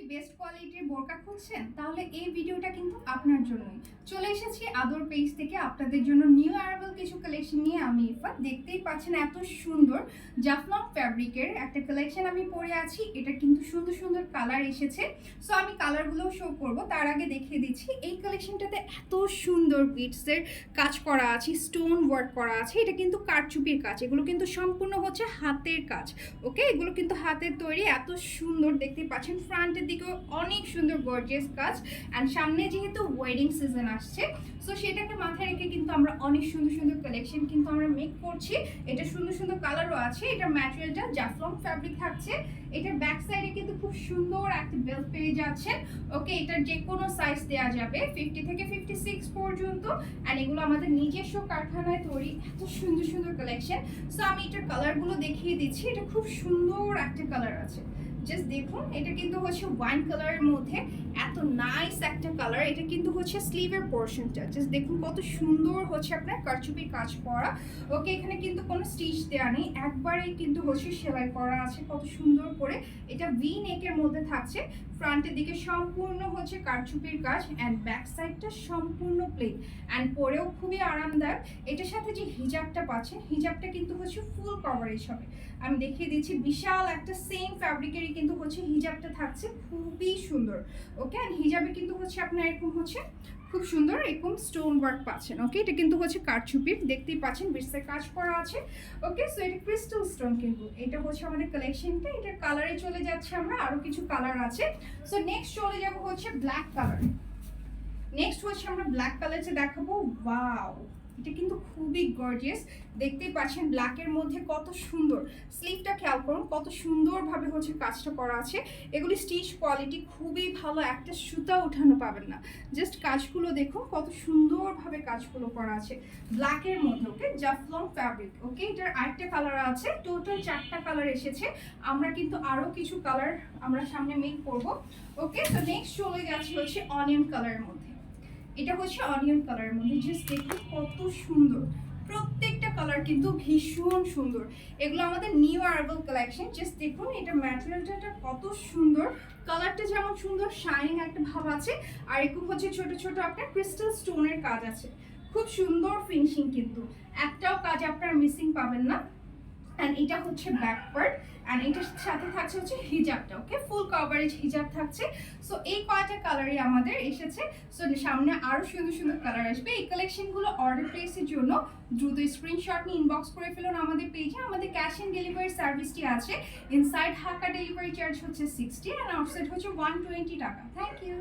কি বেস্ট কোয়ালিটির বোরকা খুঁজছেন, তাহলে এই ভিডিওটা কিন্তু আপনার জন্যই। চলে এসেছি আদর পেজ থেকে, আপনাদের জন্য নিউ অ্যারাইভাল কিছু কালেকশন নিয়ে আমি ইফা দেখতেই পাচ্ছেন এত সুন্দর জাফলং ফ্যাব্রিকের একটা কালেকশন আমি পরে আছি। এটা কিন্তু সুন্দর সুন্দর কালার এসেছে। সো আমি কালারগুলো শো করব। তার আগে দেখিয়ে দিচ্ছি, এই কালেকশনটাতে এত সুন্দর বিটসের কাজ করা আছে স্টোন ওয়ার্ক করা আছে। এটা কিন্তু কারচুপির কাজ, এগুলো কিন্তু সম্পূর্ণ হচ্ছে হাতের কাজ ওকে এগুলো কিন্তু হাতের তৈরি, এত সুন্দর। দেখতে পাচ্ছেন ফ্রন্টের দিকেও অনেক সুন্দর গর্জিয়াস কাজ। অ্যান্ড সামনে যেহেতু ওয়েডিং সিজন আসছে সো সেটাকে মাথায় রেখে কিন্তু আমরা অনেক সুন্দর সুন্দর কালেকশন কিন্তু আমরা মেক করছি। এটা সুন্দর সুন্দর কালারও আছে। এটা ম্যাটেরিয়ালটা জাফলং ফ্যাব্রিক থাকছে। এটার ব্যাক সাইডে কিন্তু খুব সুন্দর একটা বেল্ট পেয়ে যাচ্ছেন। ওকে এটার যে কোনো সাইজ দেওয়া যাবে ফিফটি থেকে ফিফটি সিক্স পর্যন্ত। অ্যান্ড এগুলো আমাদের নিজস্ব কারখানায় তৈরি এত সুন্দর সুন্দর কালেকশন সো আমি এটার কালারগুলো দেখিয়ে দিচ্ছি। এটা খুব সুন্দর একটা কালার আছে। জাস্ট দেখুন, এটা কিন্তু হচ্ছে ওয়াইন কালারের মধ্যে এত নাইস একটা কালার এটা কিন্তু হচ্ছে স্লিভের পোর্শনটা জাস্ট দেখুন কত সুন্দর হচ্ছে আপনার কারচুপির কাজ করা। ওকে, এখানে কিন্তু কোনো স্টিচ দেওয়া নেই। একবারেই কিন্তু হচ্ছে সেলাই করা আছে, কত সুন্দর করে। এটা ভি নেকের মধ্যে থাকছে। ফ্রন্টের দিকে সম্পূর্ণ হচ্ছে কারচুপির কাজ অ্যান্ড ব্যাক সাইডটা সম্পূর্ণ প্লেন অ্যান্ড পরেও খুবই আরামদায়ক। এটার সাথে যে হিজাবটা পাচ্ছেন হিজাবটা কিন্তু হচ্ছে ফুল কভারেজ হবে। আমি দেখিয়ে দিচ্ছি, বিশাল একটা সেম ফ্যাব্রিকেরই কিন্তু হচ্ছে হিজাবটা থাকছে, খুবই সুন্দর। ওকে অ্যান্ড হিজাবে কিন্তু হচ্ছে আপনার এরকম হচ্ছে খুব সুন্দর এরকম স্টোন ওয়ার্ক পাচ্ছেন ওকে এটা কিন্তু হচ্ছে কারচুপির দেখতেই পাচ্ছেন বিস্তার কাজ করা আছে ওকে সো এটা ক্রিস্টাল স্টোন কিন্তু। এটা হচ্ছে আমাদের কালেকশনটা এটা কালারে চলে যাচ্ছে আমরা, আরও কিছু কালার আছে। সো নেক্সট চলে যাব হচ্ছে ব্ল্যাক কালার নেক্সট হচ্ছে আমরা ব্ল্যাক কালারে দেখাবো। ওয়াও এটা কিন্তু খুবই গর্জিয়াস দেখতেই পাচ্ছেন ব্ল্যাকের মধ্যে কত সুন্দর। স্লিভটা খেয়াল করুন, কত সুন্দরভাবে হচ্ছে কাজটা করা আছে। এগুলি স্টিচ কোয়ালিটি খুবই ভালো, একটা সুতা ওঠানো পাবেন না। জাস্ট কাজগুলো দেখুন, কত সুন্দরভাবে কাজগুলো করা আছে। ব্ল্যাকের মধ্যে ওকে জাফলং ফ্যাব্রিক ওকে এটার আরেকটা কালার আছে টোটাল চারটা কালার এসেছে। আমরা কিন্তু আরও কিছু কালার আমরা সামনে মেক করব ওকে তো নেক্সট চলে গেছে হচ্ছে অনিয়ন কালারের মধ্যে। এটা হচ্ছে অনিয়ন কালারের মধ্যে জাস্ট দেখুন কত সুন্দর। প্রত্যেকটা কালার কিন্তু ভীষণ সুন্দর। এগুলো আমাদের নিউ আরবাল কালেকশন জাস্ট দেখুন এটা ম্যাটেরিয়ালটা কত সুন্দর। কালারটা যেমন সুন্দর শাইনিং একটা ভাব আছে। আর এরকম হচ্ছে ছোট ছোট আপনার ক্রিস্টাল স্টোনের কাজ আছে। খুব সুন্দর ফিনিশিং কিন্তু। একটাও কাজ আপনার মিসিং পাবেন না। অ্যান্ড এটা হচ্ছে ব্যাক পার্ট অ্যান্ড এটার সাথে থাকছে হচ্ছে হিজাবটা ওকে ফুল কভারেজ হিজাব থাকছে। সো এই কয়টা কালারই আমাদের এসেছে? সো সামনে আরও সুন্দর সুন্দর কালার আসবে। এই কালেকশনগুলো অর্ডার প্লেসের জন্য দ্রুত স্ক্রিনশট নিয়ে ইনবক্স করে ফেলুন আমাদের পেজে আমাদের ক্যাশ অন ডেলিভারি সার্ভিসটি আছে। ইনসাইড হাকা ডেলিভারি চার্জ হচ্ছে সিক্সটি অ্যান্ড আউটসাইড হচ্ছে ওয়ান টোয়েন্টি টাকা। Thank you